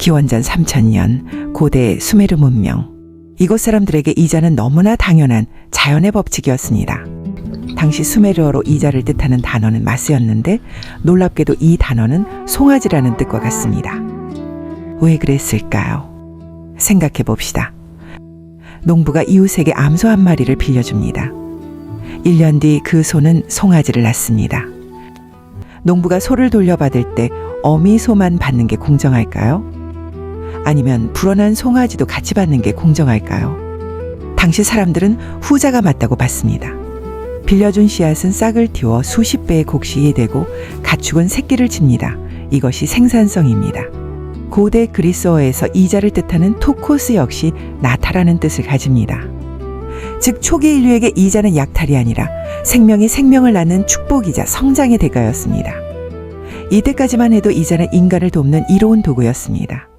기원전 3000년 고대 수메르 문명. 이곳 사람들에게 이자는 너무나 당연한 자연의 법칙이었습니다. 당시 수메르어로 이자를 뜻하는 단어는 마스였는데 놀랍게도 이 단어는 송아지라는 뜻과 같습니다. 왜 그랬을까요? 생각해 봅시다. 농부가 이웃에게 암소 한 마리를 빌려줍니다. 1년 뒤 그 소는 송아지를 낳습니다. 농부가 소를 돌려받을 때 어미 소만 받는 게 공정할까요? 아니면 불어난 송아지도 같이 받는 게 공정할까요? 당시 사람들은 후자가 맞다고 봤습니다. 빌려준 씨앗은 싹을 틔워 수십 배의 곡식이 되고 가축은 새끼를 칩니다. 이것이 생산성입니다. 고대 그리스어에서 이자를 뜻하는 토코스 역시 나타라는 뜻을 가집니다. 즉 초기 인류에게 이자는 약탈이 아니라 생명이 생명을 낳는 축복이자 성장의 대가였습니다. 이때까지만 해도 이자는 인간을 돕는 이로운 도구였습니다.